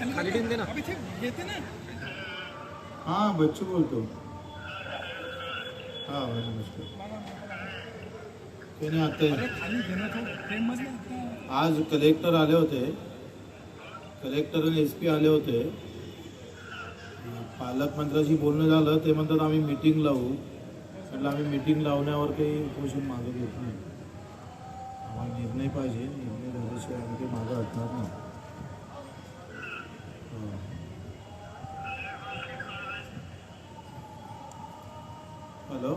खाली ठेवून दे ना. येते ना. हाँ बच्चू बोलतो. हाँ नमस्कार ते नाही आता. आज कलेक्टर आले होते. कलेक्टर आणि एस पी आले होते. पालकमंत्र्याशी बोलणं झालं ते म्हणतात आम्ही मिटिंग लावू. म्हटलं आम्ही मिटिंग लावण्यावर काही उपोषण मागं घेत नाही. आम्हाला निर्णय पाहिजे. निर्णय झाल्याशिवाय आम्ही काही मागं हटणार नाही. हॅलो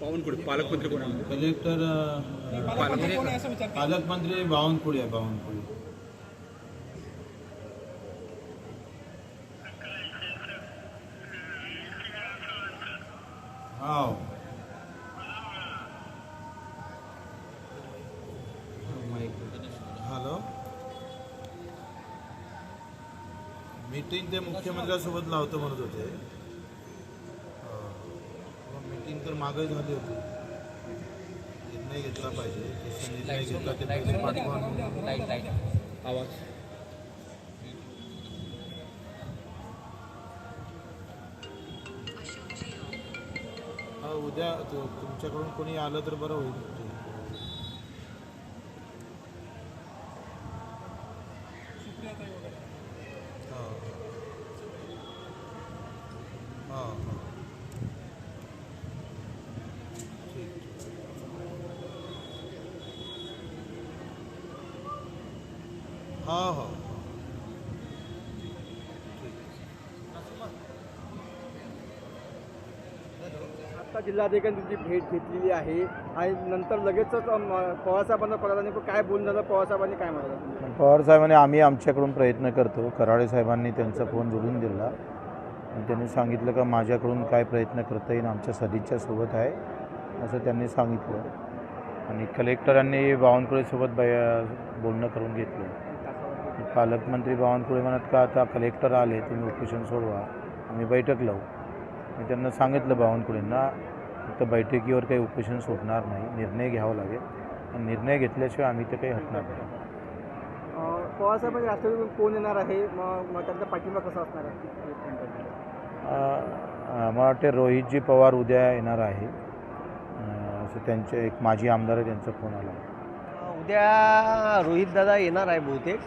बावनकुळे पालकमंत्री कोण आहे? कलेक्टर अं, पालकमंत्री कोण आहे असं विचार पालकमंत्री बावनकुळे आहे बावनकुळे. हाव. हॅलो मीटिंग ते मुख्यमंत्र्यांसोबत लावतो म्हणत होते. मागे झाली होती. निर्णय घेतला पाहिजे. जसा निर्णय घेतला ते पहिले पाठवा. आवाज. हा उद्या तु- तुमच्याकडून कोणी आलं तर बरं होईल. हा. हा, हा हा. आता जिल्हाधिकाऱ्यांची भेट घेतलेली आहे आणि नंतर लगेचच पवारसाहेबांना पण काय बोलून झालं पवारसाहेबांनी काय म्हणालं? पवार साहेबांनी आम्ही आमच्याकडून प्रयत्न करतो. कराळे साहेबांनी त्यांचा फोन जोडून दिला. आणि त्यांनी सांगितलं का माझ्याकडून काय प्रयत्न करता येईल आमच्या सदिच्छा सोबत आहे असं त्यांनी सांगितलं. आणि कलेक्टरांनी बावनकुळेसोबत बै बोलणं करून घेतलं. पालकमंत्री बावनकुळे म्हणत का आता कलेक्टर आले तुम्ही उपोषण सोडवा. आम्ही बैठक लावू. मी त्यांना सांगितलं बावनकुळेंना फक्त बैठकीवर काही उपोषण सोडणार नाही. निर्णय घ्यावा लागेल. आणि निर्णय घेतल्याशिवाय आम्ही ते काही हटणार नाही. राष्ट्रवादीतून कोण येणार आहे? मग मग त्यांचा पाठिंबा कसा असणार आहे? अ, अ, मला वाटते रोहितजी पवार उद्या येणार आहे. असं त्यांचे एक माजी आमदार आहे त्यांचा फोन आला. उद्या रोहितदादा येणार आहे बहुतेक.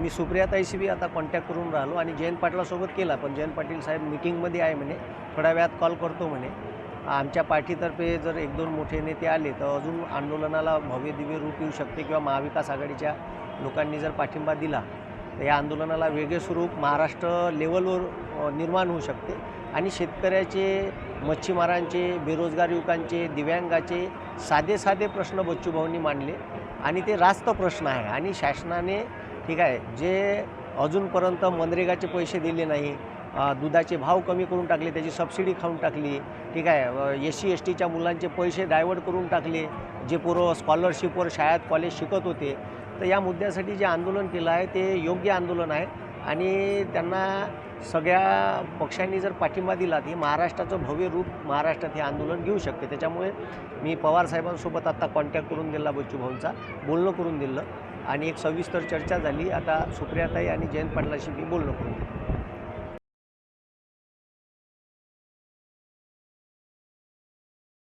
मी सुप्रियाताईशी बी आता कॉन्टॅक्ट करून राहिलो आणि जयंत पाटलासोबत केला पण जयंत पाटील साहेब मिटिंगमध्ये आहे म्हणे. थोड्या वेळात कॉल करतो म्हणे. आमच्या पार्टीतर्फे जर एक दोन मोठे नेते आले तर अजून आंदोलनाला भव्य दिव्य रूप येऊ शकते किंवा महाविकास आघाडीच्या लोकांनी जर पाठिंबा दिला तर या आंदोलनाला वेगळे स्वरूप महाराष्ट्र लेवलवर निर्माण होऊ शकते. आणि शेतकऱ्याचे मच्छीमारांचे बेरोजगार युवकांचे दिव्यांगाचे साधे साधे प्रश्न बच्चूभाऊंनी मांडले. आणि ते रास्त प्रश्न आहे. आणि शासनाने ठीक आहे जे अजूनपर्यंत मनरेगाचे पैसे दिले नाही दुधाचे भाव कमी करून टाकले त्याची सबसिडी खाऊन टाकली ठीक आहे एस सी एस टीच्या मुलांचे पैसे डायवर्ट करून टाकले जे पोरं स्कॉलरशिपवर शाळेत कॉलेज शिकत होते तर या मुद्द्यासाठी जे आंदोलन केलं आहे ते योग्य आंदोलन आहे. आणि त्यांना सगळ्या पक्षांनी जर पाठिंबा दिला तर हे महाराष्ट्राचं भव्य रूप महाराष्ट्रात हे आंदोलन घेऊ शकते. त्याच्यामुळे मी पवारसाहेबांसोबत आत्ता कॉन्टॅक्ट करून दिला बच्चू भाऊंचा बोलणं करून दिलं आणि एक सविस्तर चर्चा झाली. आता सुप्रियाताई आणि जयंत पाटलाशी मी बोलणं करून दिलं.